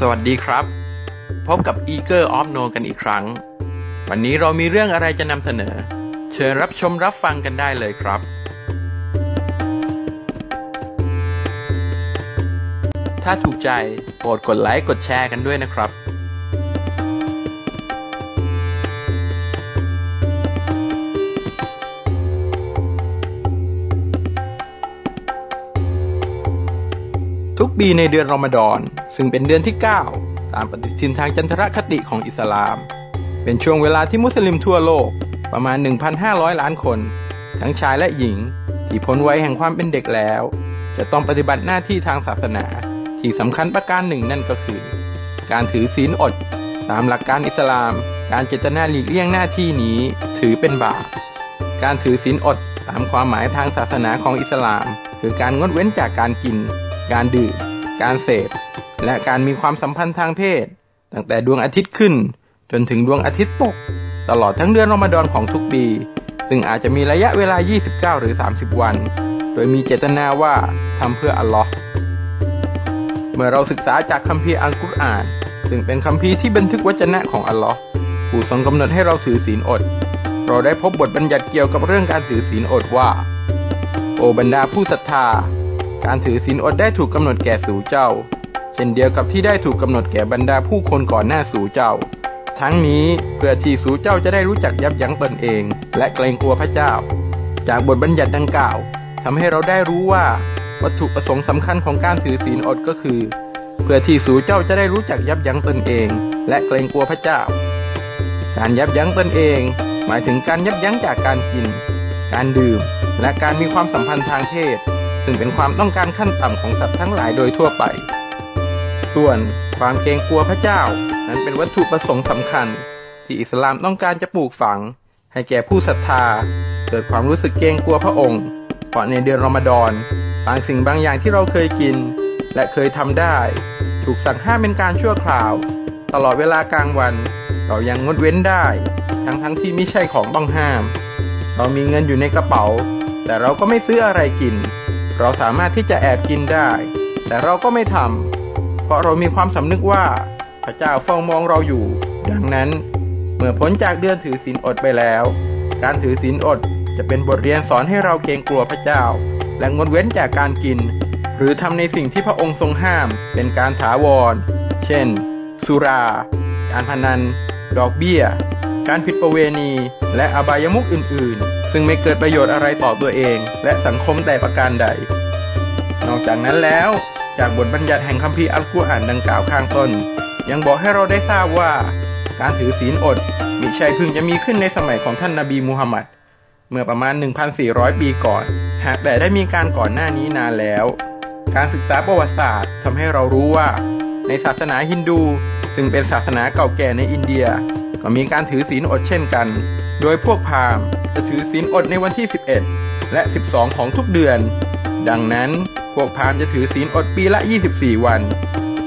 สวัสดีครับ พบกับ Eager of No กันอีกครั้ง วันนี้เรามีเรื่องอะไรจะนำเสนอ เชิญรับชมรับฟังกันได้เลยครับ ถ้าถูกใจโปรดกดไลค์กดแชร์กันด้วยนะครับ ทุกปีในเดือนรอมฎอน ซึ่งเป็นเดือนที่ 9 ตามปฏิทินทางจันทรคติของอิสลาม เป็นช่วงเวลาที่มุสลิมทั่วโลกประมาณ 1,500 ล้านคน ทั้งชายและหญิง ที่พ้นวัยแห่งความเป็นเด็กแล้ว จะต้องปฏิบัติหน้าที่ทางศาสนา ที่สำคัญประการหนึ่งนั่นก็คือ การถือศีลอด ตามหลักการอิสลาม การเจตนาหลีกเลี่ยงหน้าที่นี้ถือเป็นบาปการถือศีลอดตามความหมายทางศาสนาของอิสลาม คือการงดเว้นจากการกิน การดื่ม การเสพ และการมีความสัมพันธ์ทางเพศ ตั้งแต่ดวงอาทิตย์ขึ้น จนถึงดวงอาทิตย์ตก ตลอดทั้งเดือนรอมฎอนของทุกปี ซึ่งอาจจะมีระยะเวลา 29 หรือ 30 วัน โดยมีเจตนาว่าทำเพื่ออัลลอฮ์เมื่อเราศึกษาจากคัมภีร์อัลกุรอาน ซึ่งเป็นคัมภีร์ที่บันทึกวจนะของอัลลอฮ์ผู้ทรงกำหนดให้เราถือศีลอด เราได้พบบทบัญญัติเกี่ยวกับเรื่องการถือศีลอดว่า โอบรรดาผู้ศรัทธา การถือศีลอดได้ถูกกำหนดแก่สู่เจ้า เช่นเดียวกับที่ได้ถูกกำหนดแก่บรรดาผู้คนก่อนหน้าสู่เจ้า ทั้งนี้เพื่อที่สู่เจ้าจะได้รู้จักยับยั้งตนเอง และเกรงกลัวพระเจ้า จากบทบัญญัติดังกล่าวทำให้เราได้รู้ว่า วัตถุประสงค์สำคัญของการถือศีลอดก็คือ เพื่อที่สู่เจ้าจะได้รู้จักยับยั้งตนเอง และเกรงกลัวพระเจ้า การยับยั้งตนเอง หมายถึงการยับยั้งจากการกิน การดื่ม และการมีความสัมพันธ์ทางเพศซึ่งเป็นความต้องการขั้นต่ำของสัตว์ทั้งหลายโดยทั่วไป ส่วนความเกรงกลัวพระเจ้า นั้นเป็นวัตถุประสงค์สำคัญ ที่อิสลามต้องการจะปลูกฝัง ให้แก่ผู้ศรัทธา เกิดความรู้สึกเกรงกลัวพระองค์ เพราะในเดือนรอมฎอนบางสิ่งบางอย่างที่เราเคยกิน และเคยทำได้ ถูกสั่งห้ามเป็นการชั่วคราว ตลอดเวลากลางวัน เรายังงดเว้นได้ ทั้งทั้งที่ไม่ใช่ของต้องห้าม เรามีเงินอยู่ในกระเป๋า แต่เราก็ไม่ซื้ออะไรกิน เราสามารถที่จะแอบกินได้ แต่เราก็ไม่ทำ เพราะเรามีความสำนึกว่าพระเจ้าเฝ้ามองเราอยู่ ดังนั้น เมื่อพ้นจากเดือนถือศีลอดไปแล้ว การถือศีลอดจะเป็นบทเรียนสอนให้เราเกรงกลัวพระเจ้า และงดเว้นจากการกิน หรือทำในสิ่งที่พระองค์ทรงห้ามเป็นการถาวร เช่น สุรา การพนัน ดอกเบี้ย การผิดประเวณี และอบายมุขอื่น ๆ ซึ่งไม่เกิดประโยชน์อะไรต่อตัวเอง และสังคมแต่ประการใด นอกจากนั้นแล้ว จากบทบัญญัติแห่งคัมภีร์อัลกุรอานดังกล่าวข้างต้น ยังบอกให้เราได้ทราบว่า การถือศีลอดมิใช่เพิ่งจะมีขึ้นในสมัยของท่านนาบีมูฮัมมัดเมื่อประมาณ 1,400 ปีก่อน หากแต่ได้มีการก่อนหน้านี้นานแล้ว การศึกษาประวัติศาสตร์ทำให้เรารู้ว่า ในศาสนาฮินดู ซึ่งเป็นศาสนาเก่าแก่ในอินเดีย ก็มีการถือศีลอดเช่นกัน โดยพวกพราหมณ์จะถือศีลอดในวันที่ 11 และ 12 ของทุกเดือน ดังนั้น พวกพราหมณ์จะถือศีลอดปีละ 24 วัน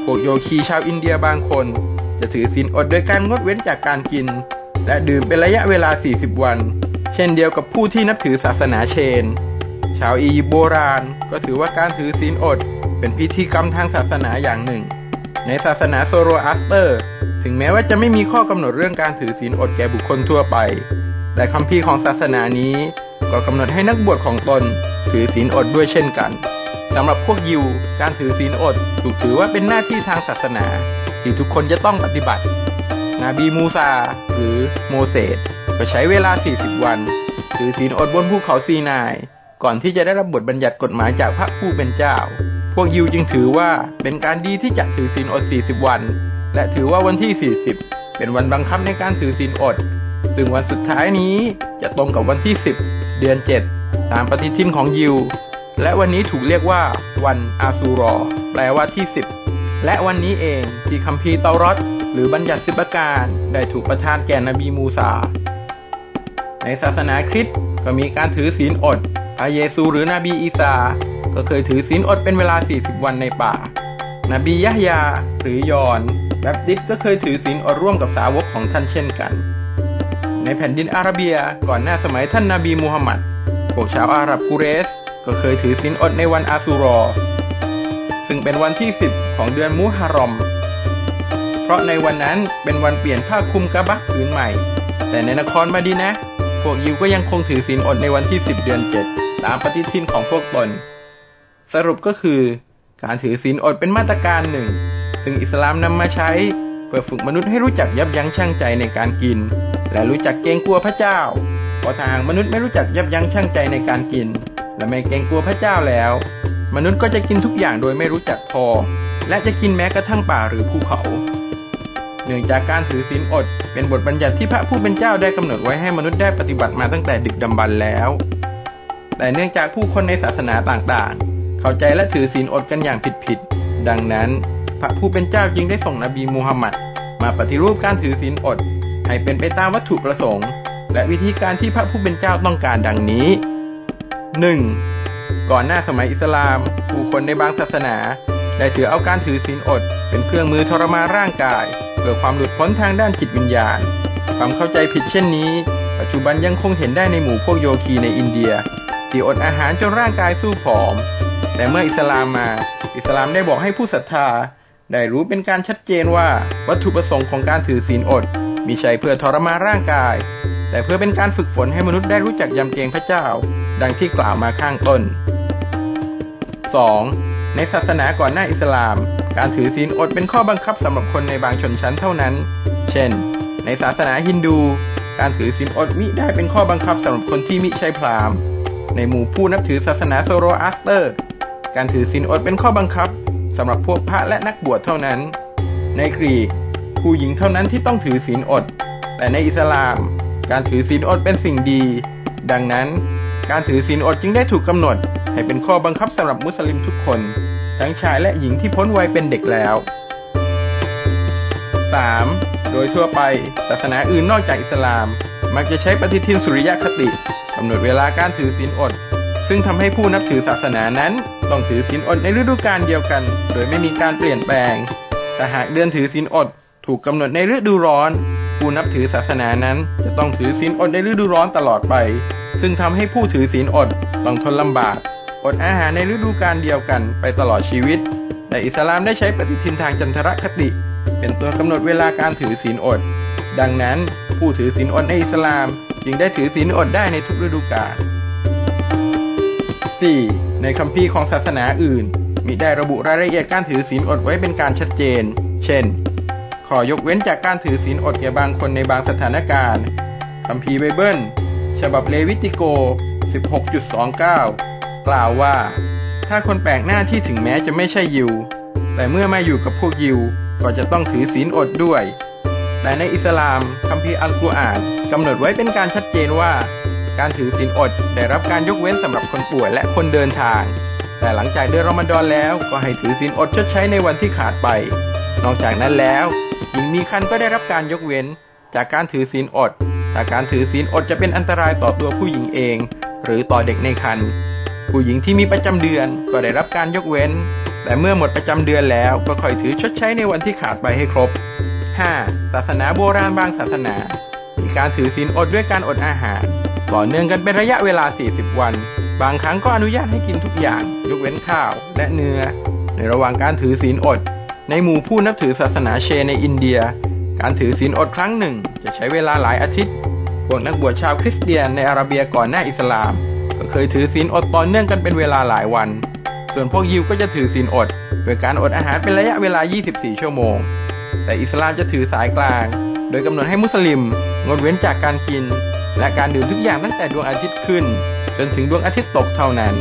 พวกโยคีชาวอินเดียบางคน จะถือศีลอดโดยการงดเว้นจากการกิน และดื่มเป็นระยะเวลา 40 วัน เช่นเดียวกับผู้ที่นับถือศาสนาเชน ชาวอียิปต์โบราณก็ถือว่าการถือศีลอด เป็นพิธีกรรมทางศาสนาอย่างหนึ่ง ในศาสนาโซโรอัสเตอร์ ถึงแม้ว่าจะไม่มีข้อกำหนดเรื่องการถือศีลอดแก่บุคคลทั่วไป แต่คัมภีร์ของศาสนานี้ก็กำหนดให้นักบวชของตนถือศีลอดด้วยเช่นกัน สำหรับพวกยิว การถือศีลอดถูกถือว่าเป็นหน้าที่ทางศาสนา ที่ทุกคนจะต้องปฏิบัติ นาบีมูซา หรือโมเสสก็ใช้เวลา 40 วัน ถือศีลอดบนภูเขาซีนาย ก่อนที่จะได้รับบทบัญญัติกฎหมายจากพระผู้เป็นเจ้า พวกยิวจึงถือว่าเป็นการดีที่จะถือศีลอด 40 วัน และถือว่าวันที่ 40 เป็นวันบังคับในการถือศีลอด ซึ่งวันสุดท้ายนี้จะตรงกับวันที่ 10 เดือน 7 ตามปฏิทินของยิว และวันนี้ถูกเรียกว่าวันอาซูรอ แปลว่าที่ 10 และวันนี้เองที่คัมภีร์เตารอดหรือบัญญัติสิบประการได้ถูกประทานแก่นบีมูซา ในศาสนาคริสต์ก็มีการถือศีลอดพระเยซูหรือนบีอีสา ก็เคยถือศีลอดเป็นเวลา 40 วันในป่า นบียะยา หรือยอนแบปติสก็เคยถือศีลอดร่วมกับสาวกของท่านเช่นกัน ในแผ่นดินอาระเบียก่อนหน้าสมัยท่านนาบีมูฮัมหมัดพวกชาวอาหรับกูเรส ก็เคยถือศีลอดในวันอาซูรอ ซึ่งเป็นวันที่ 10 ของเดือนมุฮัรรอม เพราะในวันนั้นเป็นวันเปลี่ยนผ้าคลุมกระบักผืนใหม่ แต่ในนครมาดีนะ พวกยิวก็ยังคงถือศีลอดในวันที่ 10 เดือน 7 ตามปฏิทินของพวกตน สรุปก็คือ การถือศีลอดเป็นมาตรการหนึ่ง ซึ่งอิสลามนำมาใช้เพื่อฝึกมนุษย์ให้รู้จักยับยั้งชั่งใจในการกิน และรู้จักเกรงกลัวพระเจ้า เพราะถ้าหากมนุษย์ไม่รู้จักยับยั้งชั่งใจในการกิน และไม่เกรงกลัวพระเจ้าแล้ว มนุษย์ก็จะกินทุกอย่างโดยไม่รู้จักพอ และจะกินแม้กระทั่งป่าหรือภูเขา เนื่องจากการถือศีลอด เป็นบทบัญญัติที่พระผู้เป็นเจ้าได้กำหนดไว้ให้มนุษย์ได้ปฏิบัติมาตั้งแต่ดึกดำบรรแล้ว แต่เนื่องจากผู้คนในศาสนาต่างๆ เข้าใจและถือศีลอดกันอย่างผิดๆดังนั้น พระผู้เป็นเจ้าจึงได้ส่งนบีมูฮัมหมัดมาปฏิรูปการถือศีลอด ให้เป็นไปตามวัตถุประสงค์ และวิธีการที่พระผู้เป็นเจ้าต้องการดังนี้ 1. ก่อนหน้าสมัยอิสลาม ผู้คนในบางศาสนา ได้ถือเอาการถือศีลอด เป็นเครื่องมือทรมานร่างกาย เพื่อความหลุดพ้นทางด้านจิตวิญญาณ ความเข้าใจผิดเช่นนี้ ปัจจุบันยังคงเห็นได้ในหมู่พวกโยคีในอินเดีย ที่อดอาหารจนร่างกายสู้ผอม แต่เมื่ออิสลามมา อิสลามได้บอกให้ผู้ศรัทธา ได้รู้เป็นการชัดเจนว่าวัตถุประสงค์ของการถือศีลอดมิใช่เพื่อทรมานร่างกาย แต่เพื่อเป็นการฝึกฝนให้มนุษย์ได้รู้จักยำเกรงพระเจ้า ดังที่กล่าวมาข้างต้น 2. ในศาสนาก่อนหน้าอิสลาม การถือศีลอดเป็นข้อบังคับสำหรับคนในบางชนชั้นเท่านั้น เช่น ในศาสนาฮินดู การถือศีลอดมิได้เป็นข้อบังคับสำหรับคนที่มิใช่พราหมณ์ ในหมู่ผู้นับถือศาสนาโซโรอัสเตอร์ การถือศีลอดเป็นข้อบังคับสำหรับพวกพระและนักบวชเท่านั้น ในกรีกผู้หญิงเท่านั้นที่ต้องถือศีลอด แต่ในอิสลาม การถือศีลอดเป็นสิ่งดี ดังนั้น การถือศีลอดจึงได้ถูกกำหนด ให้เป็นข้อบังคับสำหรับมุสลิมทุกคน ทั้งชายและหญิงที่พ้นวัยเป็นเด็กแล้ว 3. โดยทั่วไป ศาสนาอื่นนอกจากอิสลาม มักจะใช้ปฏิทินสุริยคติกำหนดเวลาการถือศีลอด ซึ่งทำให้ผู้นับถือศาสนานั้น ต้องถือศีลอดในฤดูกาลเดียวกัน โดยไม่มีการเปลี่ยนแปลง แต่หากเดือนถือศีลอด ถูกกำหนดในฤดูร้อน ผู้นับถือศาสนานั้น จะต้องถือศีลอดในฤดูร้อนตลอดไป ซึ่งทำให้ผู้ถือศีลอดต้องทนลำบาก อดอาหารในฤดูกาลเดียวกันไปตลอดชีวิต แต่อิสลามได้ใช้ปฏิทินทางจันทรคติ เป็นตัวกำหนดเวลาการถือศีลอด ดังนั้นผู้ถือศีลอดในอิสลาม จึงได้ถือศีลอดได้ในทุกฤดูกาล 4. ในคัมภีร์ของศาสนาอื่นมิได้ระบุรายละเอียดการถือศีลอดไว้เป็นการชัดเจน เช่น ขอยกเว้นจากการถือศีลอดแก่บางคนในบางสถานการณ์คัมภีร์ไบเบิล ฉบับเลวิติโก 16.29 กล่าวว่า ถ้าคนแปลกหน้าที่ถึงแม้จะไม่ใช่ยิว แต่เมื่อมาอยู่กับพวกยิวก็จะต้องถือศีลอดด้วย แต่ในอิสลามคัมภีร์อัลกุรอานกำหนดไว้เป็นการชัดเจนว่า การถือศีลอดได้รับการยกเว้นสำหรับคนป่วยและคนเดินทาง แต่หลังจากเดือนรอมฎอนแล้วก็ให้ถือศีลอดชดใช้ในวันที่ขาดไป นอกจากนั้นแล้วหญิงมีคันก็ได้รับการยกเว้นจากการถือศีลอด ถ้าการถือศีลอดจะเป็นอันตรายต่อตัวผู้หญิงเอง หรือต่อเด็กในครรภ์ผู้หญิงที่มีประจำเดือนก็ได้รับการยกเว้น แต่เมื่อหมดประจำเดือนแล้วก็ค่อยถือชดใช้ในวันที่ขาดไปให้ครบ 5. ศาสนาโบราณบางศาสนา มีการถือศีลอดด้วยการอดอาหาร ต่อเนื่องกันเป็นระยะเวลา 40 วัน บางครั้งก็อนุญาตให้กินทุกอย่าง ยกเว้นข้าวและเนื้อ ในระหว่างการถือศีลอด ในหมู่ผู้นับถือศาสนาเชในอินเดีย การถือศีลอดครั้งหนึ่ง จะใช้เวลาหลายอาทิตย์ พวกนักบวชชาวคริสเตียนในอาราเบียก่อนหน้าอิสลาม ก็เคยถือศีลอดต่อเนื่องกันเป็นเวลาหลายวัน ส่วนพวกยิวก็จะถือศีลอด โดยการอดอาหารเป็นระยะเวลา 24 ชั่วโมง แต่อิสลามจะถือสายกลาง โดยกำหนดให้มุสลิม งดเว้นจากการกิน และการดื่มทุกอย่างตั้งแต่ดวงอาทิตย์ขึ้น จนถึงดวงอาทิตย์ตกเท่านั้น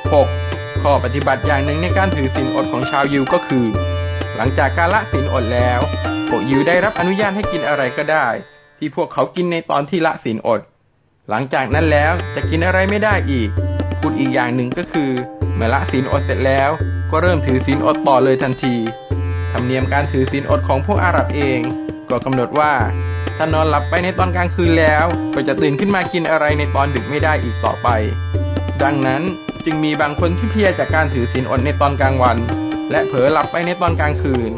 6. ข้อปฏิบัติอย่างหนึ่งในการถือศีลอดของชาวยิวก็คือ ลังจากการละศีลอดแล้วพวกยิวได้รับอนุญาตให้กินอะไรก็ได้ ที่พวกเขากินในตอนที่ละศีลอด หลังจากนั้นแล้วจะกินอะไรไม่ได้อีก พูดอีกอย่างหนึ่งก็คือ เมื่อละศีลอดเสร็จแล้ว ก็เริ่มถือศีลอดต่อเลยทันที ธรรมเนียมการถือศีลอดของพวกอาหรับเอง ก็กำหนดว่าถ้านอนหลับไปในตอนกลางคืนแล้ว ก็จะตื่นขึ้นมากินอะไรในตอนดึกไม่ได้อีกต่อไป ดังนั้นจึงมีบางคนที่เพียจากการถือศีลอดในตอนกลางวัน และเผลอหลับไปในตอนกลางคืน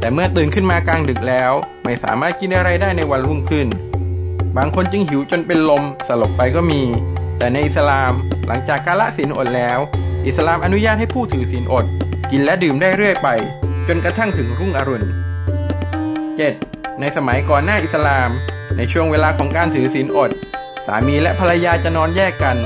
แต่เมื่อตื่นขึ้นมากลางดึกแล้ว ไม่สามารถกินอะไรได้ในวันรุ่งขึ้น บางคนจึงหิวจนเป็นลมสลบไปก็มี แต่ในอิสลามหลังจากการละศีลอดแล้ว อิสลามอนุญาตให้ผู้ถือศีลอด กินและดื่มได้เรื่อยไป จนกระทั่งถึงรุ่งอรุณ 7. ในสมัยก่อนหน้าอิสลาม ในช่วงเวลาของการถือศีลอด สามีและภรรยาจะนอนแยกกัน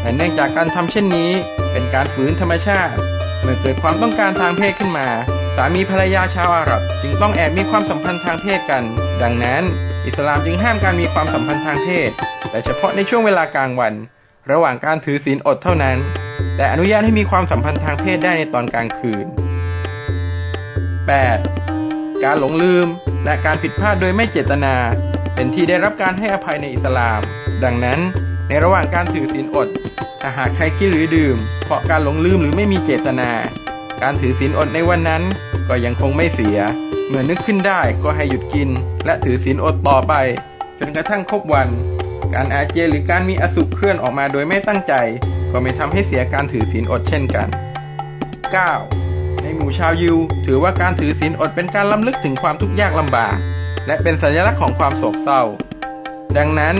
แต่เนื่องจากการทำเช่นนี้ เป็นการฝืนธรรมชาติ เมื่อเกิดความต้องการทางเพศขึ้นมา สามีภรรยาชาวอาหรับ จึงต้องแอบมีความสัมพันธ์ทางเพศกัน ดังนั้น อิสลามจึงห้ามการมีความสัมพันธ์ทางเพศ แต่เฉพาะในช่วงเวลากลางวัน ระหว่างการถือศีลอดเท่านั้น แต่อนุญาตให้มีความสัมพันธ์ทางเพศได้ในตอนกลางคืน 8. การหลงลืมและการผิดพลาดโดยไม่เจตนา เป็นที่ได้รับการให้อภัยในอิสลาม ดังนั้น ในระหว่างการถือศีลอดถ้าหากใครกินหรือดื่ม เพราะการหลงลืมหรือไม่มีเจตนา การถือศีลอดในวันนั้น ก็ยังคงไม่เสีย เมื่อนึกขึ้นได้ก็ให้หยุดกิน และถือศีลอดต่อไป จนกระทั่งครบวัน การอาเจียนหรือการมีอสุขเคลื่อนออกมาโดยไม่ตั้งใจ ก็ไม่ทำให้เสียการถือศีลอดเช่นกัน 9. ในหมู่ชาวยิว ถือว่าการถือศีลอดเป็นการล้ำลึกถึงความทุกข์ยากลำบาก และเป็นสัญลักษณ์ของความโศกเศร้า ดังนั้น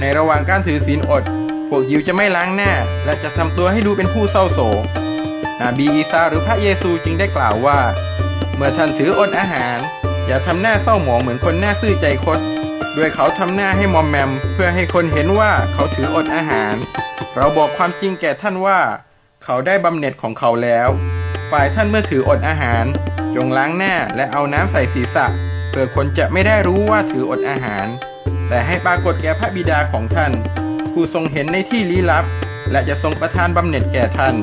ในระหว่างการถือศีลอด พวกยิวจะไม่ล้างหน้า และจะทำตัวให้ดูเป็นผู้เศร้าโศกนบีอีซาหรือพระเยซูจึงได้กล่าวว่า เมื่อท่านถืออดอาหาร อย่าทำหน้าเศร้าหมองเหมือนคนหน้าซื่อใจคดด้วยเขาทำหน้าให้มอมแมม เพื่อให้คนเห็นว่าเขาถืออดอาหาร เราบอกความจริงแก่ท่านว่า เขาได้บำเหน็จของเขาแล้ว ฝ่ายท่านเมื่อถืออดอาหาร จงล้างหน้าและเอาน้ำใส่ศีรษะเพื่อคนจะไม่ได้รู้ว่าถืออดอาหาร แต่ให้ปรากฏแก่พระบิดาของท่าน ผู้ทรงเห็นในที่ลี้ลับ และจะทรงประทานบำเหน็จแก่ท่าน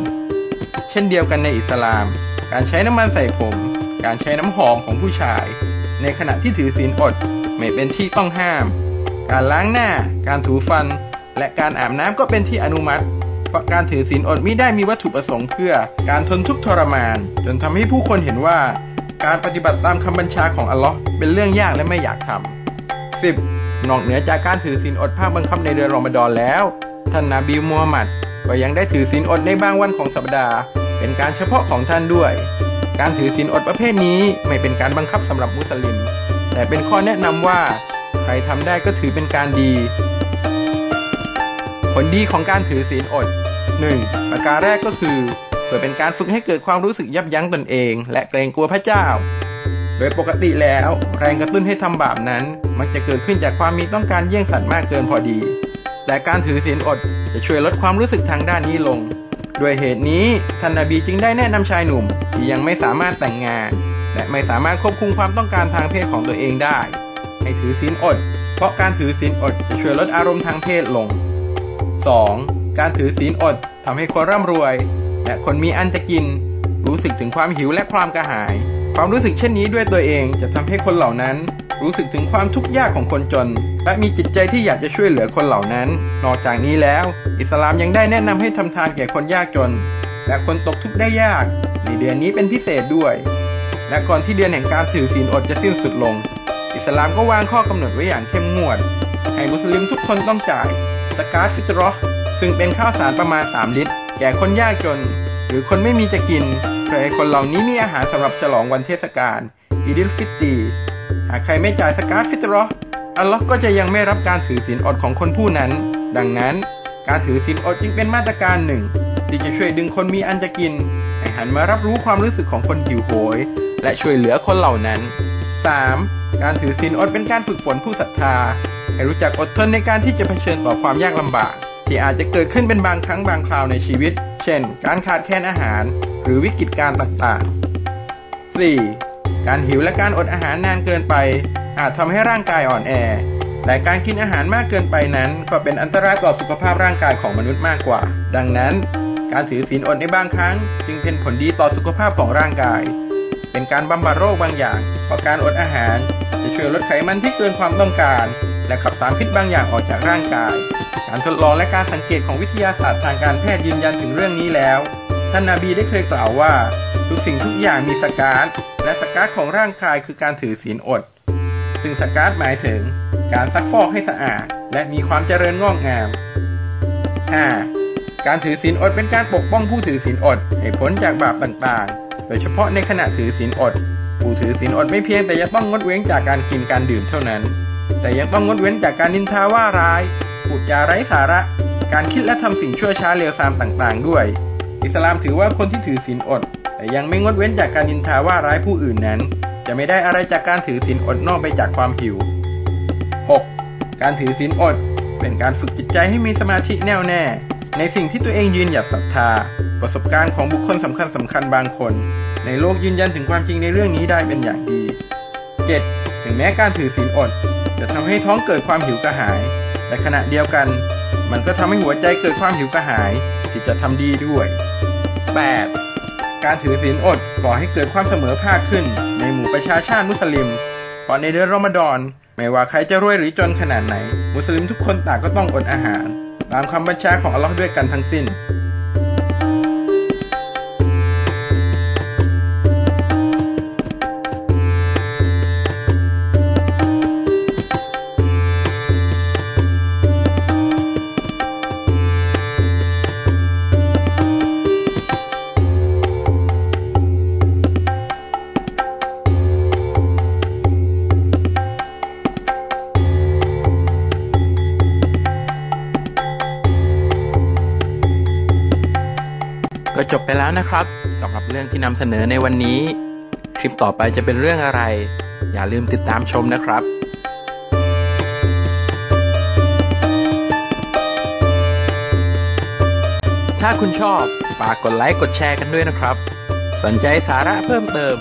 เช่นเดียวกันในอิสลาม การใช้น้ำมันใส่ผม การใช้น้ำหอมของผู้ชาย ในขณะที่ถือศีลอดไม่เป็นที่ต้องห้าม การล้างหน้า การถูฟัน และการอาบน้ำก็เป็นที่อนุมัติเพราะการถือศีลอดมิได้มีวัตถุประสงค์เพื่อ การทนทุกข์ทรมาน จนทำให้ผู้คนเห็นว่า การปฏิบัติตามคำบัญชาของอัลลอฮ์เป็นเรื่องยากและไม่อยากทำ 10. นอกเหนือจากการถือศีลอดภาคบังคับในเดือนรอมฎอนแล้ว ท่านนาบีมูฮัมหมัดก็ยังได้ถือศีลอดในบางวันของสัปดาห์ เป็นการเฉพาะของท่านด้วย การถือศีลอดประเภทนี้ไม่เป็นการบังคับสำหรับมุสลิม แต่เป็นข้อแนะนำว่า ใครทำได้ก็ถือเป็นการดี ผลดีของการถือศีลอด 1. ประการแรกก็คือเพื่อเป็นการฝึกให้เกิดความรู้สึกยับยั้งตนเอง และเกรงกลัวพระเจ้า ดยปกติแล้วแรงกระตุ้นให้ทำบาปนั้น มักจะเกิดขึ้นจากความมีต้องการเยี่ยงสัตว์มากเกินพอดี แต่การถือศีลอดจะช่วยลดความรู้สึกทางด้านนี้ลง ด้วยเหตุนี้ท่านนบีจึงได้แนะนำชายหนุ่ม ที่ยังไม่สามารถแต่งงาน และไม่สามารถควบคุมความต้องการทางเพศของตัวเองได้ ให้ถือศีลอด เพราะการถือศีลอดจะช่วยลดอารมณ์ทางเพศลง 2. การถือศีลอดทำให้คนร่ำรวย และคนมีอันจะกิน รู้สึกถึงความหิวและความกระหาย ความรู้สึกเช่นนี้ด้วยตัวเองจะทำให้คนเหล่านั้น รู้สึกถึงความทุกข์ยากของคนจน และมีจิตใจที่อยากจะช่วยเหลือคนเหล่านั้น นอกจากนี้แล้ว อิสลามยังได้แนะนำให้ทำทานแก่คนยากจน และคนตกทุกข์ได้ยาก ในเดือนนี้เป็นพิเศษด้วย และก่อนที่เดือนแห่งการถือศีลอดจะสิ้นสุดลง อิสลามก็วางข้อกำหนดไว้อย่างเข้มงวด ให้มุสลิมทุกคนต้องจ่ายสกาตฟิตรอซึ่งเป็นข้าวสารประมาณ 3 ลิตร แก่คนยากจน หรือคนไม่มีจะกินเพื่คนเหล่านี้มีอาหารสำหรับฉลองวันเทศกาลอีดิลฟิตตีหากใครไม่จ่ายสกาตฟิตรออัลลอฮ์ก็จะยังไม่รับการถือศีลอดของคนผู้นั้น ดังนั้น การถือศีลอดจึงเป็นมาตรการหนึ่ง ที่จะช่วยดึงคนมีอันจะกิน ให้หันมารับรู้ความรู้สึกของคนหิวโหย และช่วยเหลือคนเหล่านั้น 3. การถือศีลอดเป็นการฝึกฝนผู้ศรัทธา ให้รู้จักอดทนในการที่จะเผชิญต่อความยากลำบาก ที่อาจจะเกิดขึ้นเป็นบางครั้งบางคราวในชีวิต เช่น การขาดแคลนอาหาร หรือวิกฤตการต่างๆ 4. การหิวและการอดอาหารนานเกินไป อาจทำให้ร่างกายอ่อนแอ แต่การกินอาหารมากเกินไปนั้น ก็เป็นอันตรายต่อสุขภาพร่างกายของมนุษย์มากกว่า ดังนั้น การถือศีลอดในบางครั้ง จึงเป็นผลดีต่อสุขภาพของร่างกาย เป็นการบำบัดโรคบางอย่างเพราะการอดอาหาร จะช่วยลดไขมันที่เกินความต้องการ และขับสารพิษบางอย่างออกจากร่างกาย การทดลองและการสังเกตของวิทยาศาสตร์ทางการแพทย์ยืนยันถึงเรื่องนี้แล้ว ท่านนาบีได้เคยกล่าวว่า ทุกสิ่งทุกอย่างมีสกาดและสกาดของร่างกายคือการถือศีลอด ซึ่งสกาดหมายถึง การซักฟอกให้สะอาด และมีความเจริญงอกงาม 5. การถือศีลอดเป็นการปกป้องผู้ถือศีลอดให้พ้นจากบาปต่างๆ โดยเฉพาะในขณะถือศีลอด ผู้ถือศีลอดไม่เพียงแต่จะต้องงดเว้นจากการกินการดื่มเท่านั้น แต่ยังต้องงดเว้นจากการนินทาว่าร้ายพูดจาไร้สาระ การคิดและทำสิ่งชั่วช้าเลวทรามต่างๆ ด้วย อิสลามถือว่าคนที่ถือศีลอด แต่ยังไม่งดเว้นจากการนินทาว่าร้ายผู้อื่นนั้น จะไม่ได้อะไรจากการถือศีลอดนอกไปจากความหิว 6. การถือศีลอด เป็นการฝึกจิตใจให้มีสมาธิแน่วแน่ ในสิ่งที่ตัวเองยืนหยัดศรัทธา ประสบการณ์ของบุคคลสำคัญสำคัญบางคน ในโลกยืนยันถึงความจริงในเรื่องนี้ได้เป็นอย่างดี 7. ถึงแม้การถือศีลอด จะทำให้ท้องเกิดความหิวกระหายแต่ขณะเดียวกัน มันก็ทำให้หัวใจเกิดความหิวกระหายที่จะทำดีด้วย 8. การถือศีลอดก่อให้เกิดความเสมอภาคขึ้น ในหมู่ประชาชาติมุสลิม เพราะในเดือนรอมฎอนไม่ว่าใครจะรวยหรือจนขนาดไหน มุสลิมทุกคนต่างก็ต้องอดอาหาร ตามคำบัญชาของอัลลอฮ์ด้วยกันทั้งสิ้น จบไปแล้วนะครับสำหรับเรื่องที่นำเสนอในวันนี้ คลิปต่อไปจะเป็นเรื่องอะไร อย่าลืมติดตามชมนะครับถ้าคุณชอบ ฝากกดไลค์กดแชร์กันด้วยนะครับ สนใจสาระเพิ่มเติม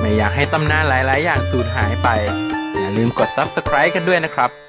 ไม่อยากให้ตำนานหลาย ๆ อย่างสูญหายไป อย่าลืมกด Subscribe กันด้วยนะครับ